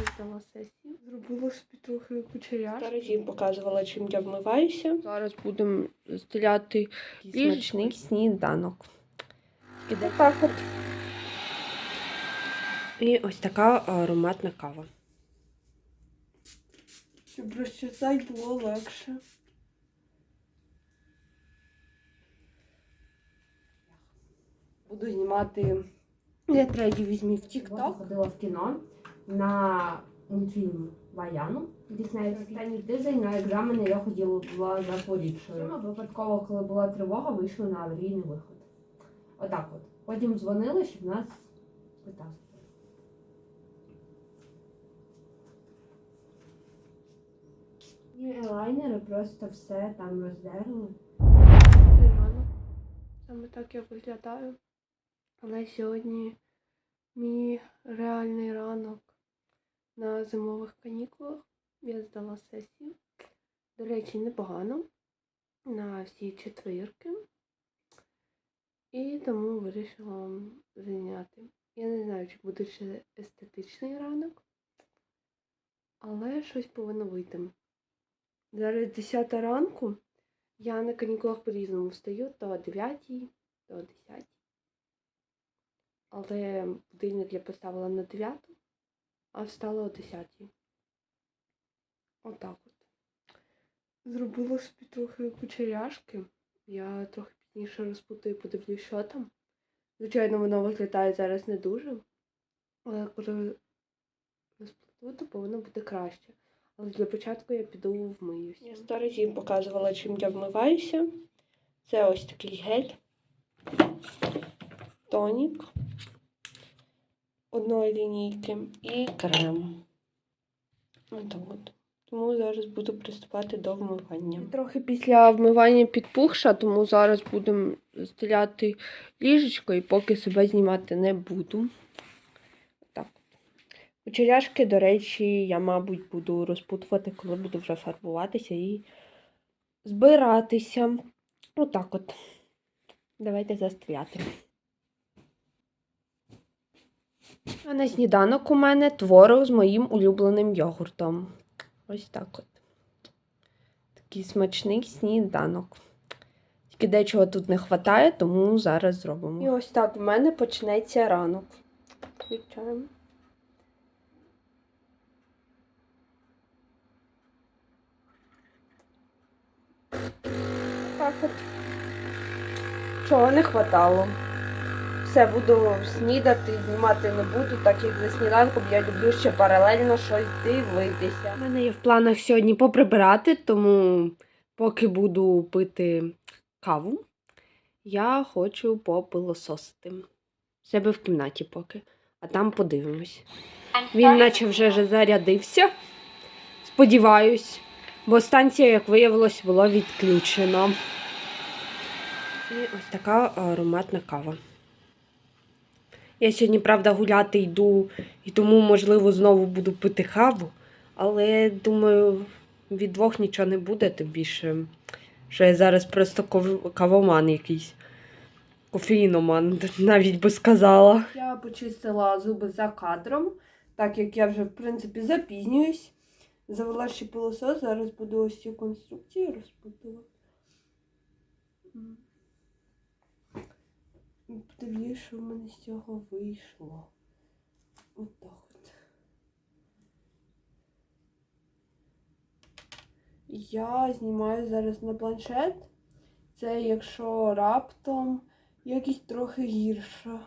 Я здала сесію. Зробила собі трохи кучеряш. Зараз їм показувала, чим я вмиваюся. Зараз будемо стріляти Смачний сніданок. Іде так от. І ось така ароматна кава. Щоб розчесати було легше. Буду знімати я треді візьмі в TikTok. ходила в кіно на мультфільм Ваяну. Дізнаюся останній тиждень на екзамени я ходила була захворівшою. Ми випадково, коли була тривога, вийшли на аварійний виход. Отак от. Потім дзвонили, щоб нас витаскували. І елайнери просто все там роздерли. Саме так я виглядаю. Але сьогодні мій реальний ранок на зимових канікулах. Я здала сесію. До речі, непогано на всі четвірки. І тому вирішила вам зайняти. Я не знаю, чи буде ще естетичний ранок, але щось повинно вийти. Зараз 10 ранку. Я на канікулах по-різному встаю то о 9, то о 10. Але будильник я поставила на 9, а встала о 10. Отак от. Зробила собі трохи кучеряшки. Я трохи пізніше розпутаю, подивлюсь, що там. Звичайно, воно виглядає зараз не дуже. Але коли розплету, то повинно бути краще. Але для початку я піду вмиюся. Я сто разів показувала, чим я вмиваюся. Це ось такий гель, тонік одної лінійки і крем. Отак от. Тому зараз буду приступати до вмивання. Трохи після вмивання підпухша, тому зараз будемо стеляти ліжечко і поки себе знімати не буду. Так. Кучеряшки, до речі, я, мабуть, буду розпутувати, коли буду вже фарбуватися і збиратися. Отак от. Давайте застряти. А на сніданок у мене творог з моїм улюбленим йогуртом. Ось так от. Такий смачний сніданок. Тільки дечого тут не вистачає, тому зараз зробимо. І ось так в мене почнеться ранок. Включаємо. Так от. Чого не хватало. Все, буду снідати, знімати не буду, так як за сніданком я люблю ще паралельно щось дивитися. У мене є в планах сьогодні поприбирати, тому поки буду пити каву, я хочу попилососити. В себе в кімнаті поки, а там подивимось. Він наче вже зарядився. Сподіваюсь, бо станція, як виявилось, була відключена. І ось така ароматна кава. Я сьогодні, правда, гуляти йду, і тому, можливо, знову буду пити каву. Але думаю, від двох нічого не буде, тим більше, що я зараз просто ков- кавоман якийсь. Кофеїноман, навіть би сказала. Я почистила зуби за кадром, так як я вже, в принципі, запізнююсь. Завела ще пилосос, зараз буду ось цю конструкцію розпутувати. Подивлюсь, що в мене з цього вийшло. Отак от. Я знімаю зараз на планшет. Це якщо раптом якісь трохи гірше.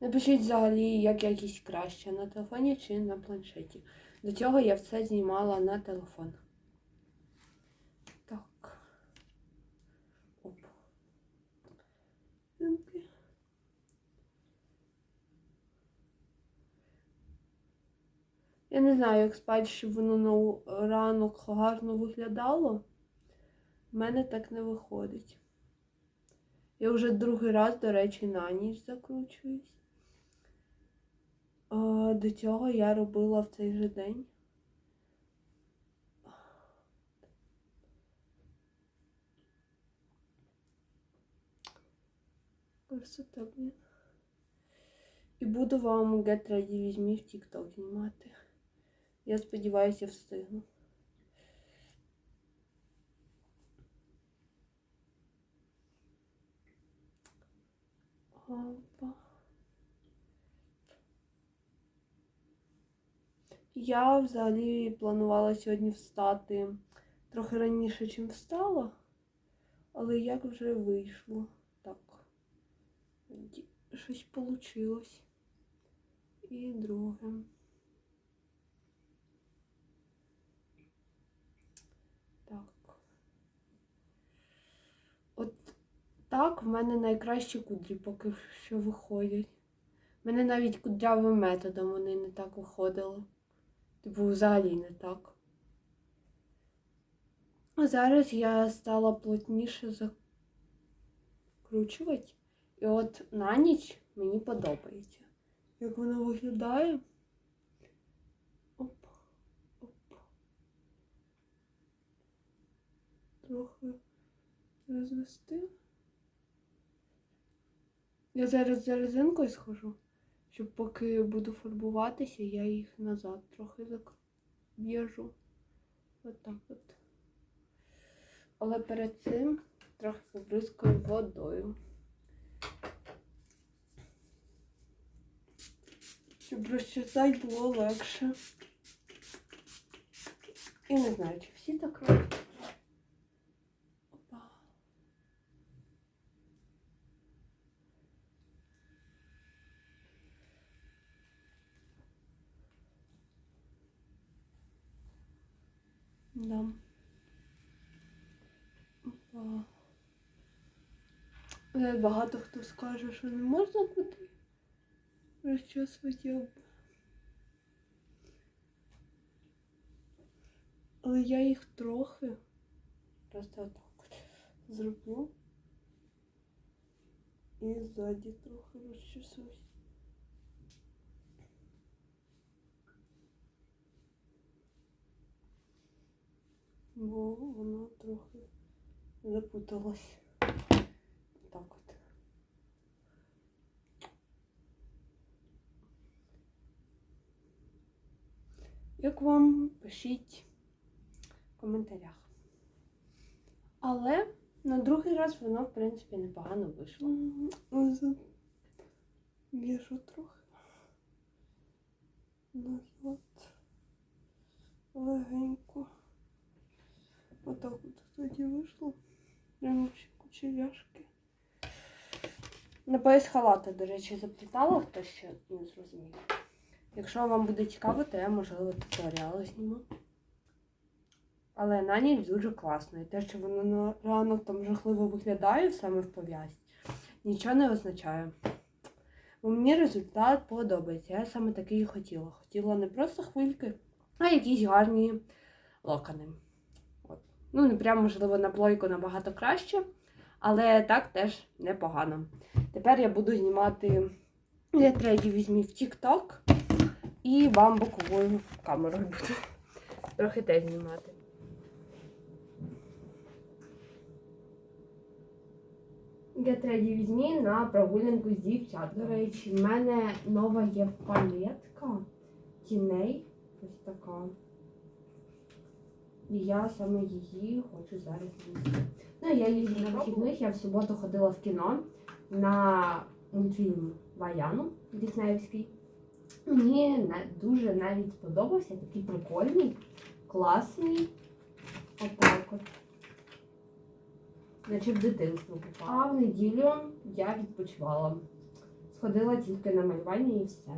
Напишіть взагалі, як якісь краще на телефоні чи на планшеті. До цього я все знімала на телефон. Так. Оп. Тинки. Я не знаю, як спати, щоб воно на ранок гарно виглядало. У мене так не виходить. Я вже другий раз, до речі, на ніч закручуюсь. До цього я робила в цей же день. Красота. І буду вам Get Ready візьмі в TikTok знімати. Я сподіваюся, встигну. Я взагалі планувала сьогодні встати трохи раніше, чим встала, але як вже вийшло. Так. Щось получилось. І друге. Так. От так в мене найкращі кудрі поки що виходять. У мене навіть кудрявим методом вони не так виходили. Типу, взагалі не так. А зараз я стала плотніше закручувати. І от на ніч мені подобається. Як воно виглядає. Оп, оп. Трохи розвести. Я зараз за резинкою схожу, щоб поки буду фарбуватися, я їх назад трохи заб'яжу. Отак от. Але перед цим трохи побризкаю водою. Щоб розчесати було легше. І не знаю, чи всі так роблять. Да. Е, Багато хто скаже, що не можна буде розчесувати об. Але я їх трохи просто отак от зроблю. І ззаді трохи розчесусь. Бо воно трохи запуталось. Так от. Як вам пишіть в коментарях. Але на другий раз воно, в принципі, непогано вийшло. В'яжу трохи. Назад. Тоді вийшло. Прямо всі кучеряшки. На пояс халата, до речі, заплітала, хто ще не зрозумів. Якщо вам буде цікаво, то я, можливо, туторіали зніму. Але на ніч дуже класно. І те, що воно на ранок там жахливо виглядає саме в пов'язці, нічого не означає. Бо мені результат подобається. Я саме такий і хотіла. Хотіла не просто хвильки, а якісь гарні локони. Ну, не прям, можливо, на плойку набагато краще, але так теж непогано. Тепер я буду знімати для треді візьмі в TikTok і вам боковою камерою буду трохи теж знімати. Я треді візьмі на прогулянку з дівчат. До речі, в мене нова є палетка тіней. Ось така. І я саме її хочу зараз їсти. Ну, я її на вихідних, я в суботу ходила в кіно на мультфільм Ваяну Діснеївський. Мені дуже навіть сподобався, такий прикольний, класний. Отак от. Наче в дитинство попала. А в неділю я відпочивала. Сходила тільки на малювання і все.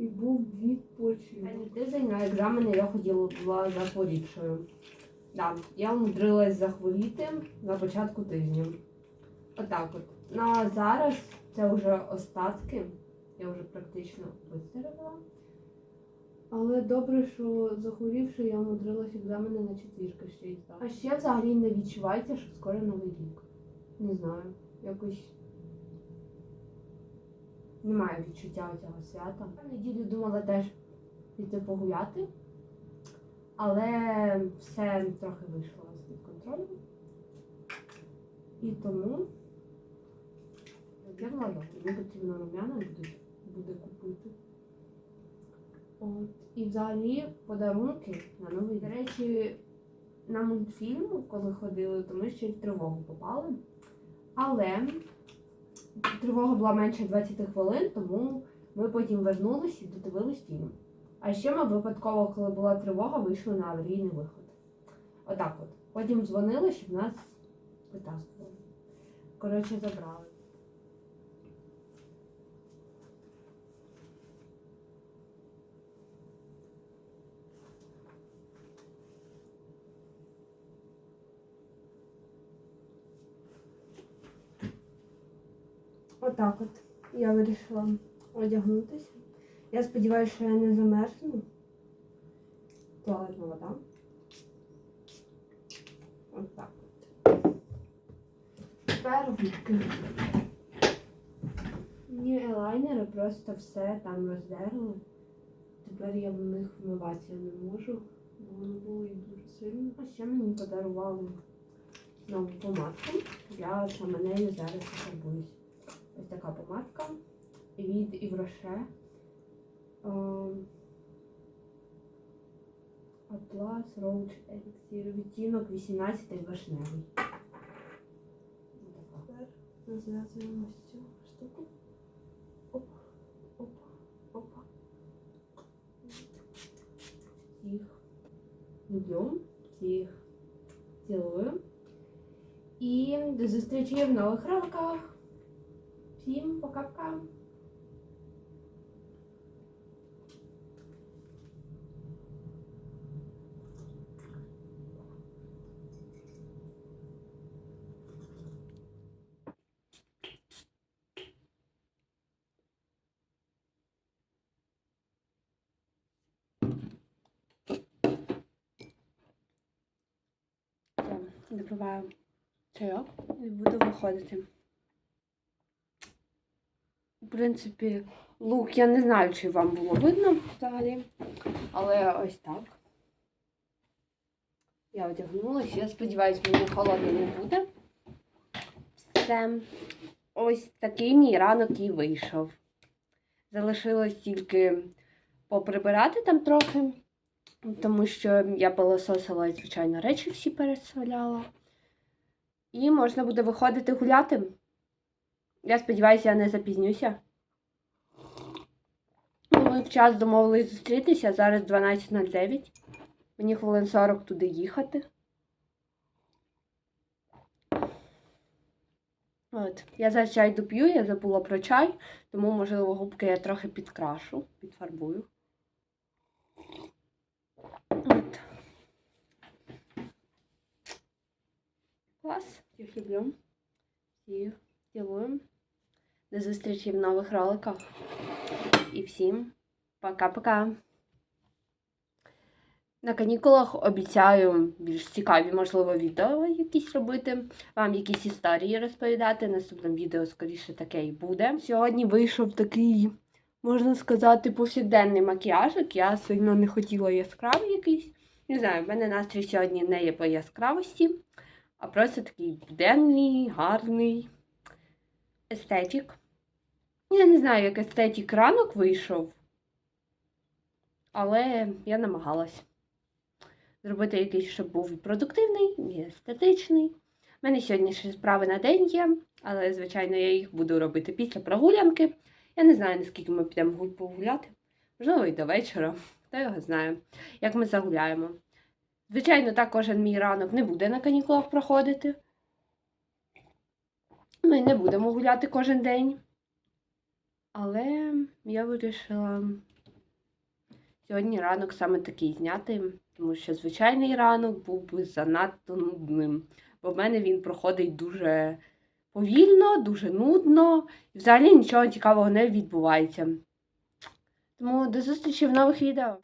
І був відпочинок. Тиждень на екзамени я ходила була захворівшою. Да, я умудрилась захворіти на початку тижня. Отак от. Ну а зараз це вже остатки. Я вже практично виздоровіла. Але добре, що захворівши, я умудрилась екзамени на четвірки ще й здати. А ще взагалі не відчувається, що скоро новий рік. Не знаю, якось немає відчуття цього свята. В неділю думала теж піти погуляти, але все трохи вийшло з-під контролю. І тому я добре, мені потрібно рум'яна буде, буде купити. От. І взагалі подарунки на новий. До речі, на мультфільм, коли ходили, то ми ще й в тривогу попали. Але тривога була менше 20 хвилин, тому ми потім вернулися і додивились фільм. А ще ми випадково, коли була тривога, вийшли на аварійний виход. Отак от. Потім дзвонили, щоб нас витаскували. Коротше, забрали. Отак от. Я вирішила одягнутися. Я сподіваюся, що я не замерзну. Туалетна вода. Отак от. Тепер губки. Мені елайнери просто все там роздерли. Тепер я в них вмиватися не можу, бо воно було і дуже сильно. А ще мені подарували нову помадку. Я саме нею зараз фарбуюсь. Ось така помадка від Івроше. Ем, Atlas Roach Elixir, відтінок 18 вишневий. Тепер розв'язуємо цю штуку. Оп, оп, опа. Всіх люблю, всіх цілую. І до зустрічі в нових роликах. 먹고 깝깝. 근데 봐봐요. 저요? 근데 무더워 가지고. В принципі, лук я не знаю, чи вам було видно взагалі. Але ось так. Я одягнулася. Я сподіваюся, мені холодно не буде. Все. Ось такий мій ранок і вийшов. Залишилось тільки поприбирати там трохи, тому що я пилососила звичайно, речі всі переставляла. І можна буде виходити гуляти. Я сподіваюся, я не запізнюся. Ну, Ми в час домовились зустрітися, зараз 12.09. Мені хвилин 40 туди їхати. От. Я зараз чай доп'ю, я забула про чай, тому, можливо, губки я трохи підкрашу, підфарбую. От. Клас, всіх люблю. Всіх цілую. До зустрічі в нових роликах. І всім пока-пока. На канікулах обіцяю більш цікаві, можливо, відео якісь робити, вам якісь історії розповідати. Наступному відео, скоріше, таке і буде. Сьогодні вийшов такий, можна сказати, повсякденний макіяжик. Я сильно не хотіла яскравий якийсь. Не знаю, в мене настрій сьогодні не є по яскравості, а просто такий буденний, гарний естетик. Я не знаю, як естетик ранок вийшов, але я намагалась зробити якийсь, щоб був і продуктивний, і естетичний. У мене сьогодні ще справи на день є, але, звичайно, я їх буду робити після прогулянки. Я не знаю, наскільки ми підемо погуляти. Можливо, і до вечора. Хто його знає, як ми загуляємо. Звичайно, так кожен мій ранок не буде на канікулах проходити. Ми не будемо гуляти кожен день. Але я вирішила сьогодні ранок саме такий зняти, тому що звичайний ранок був би занадто нудним. Бо в мене він проходить дуже повільно, дуже нудно, і взагалі нічого цікавого не відбувається. Тому до зустрічі в нових відео.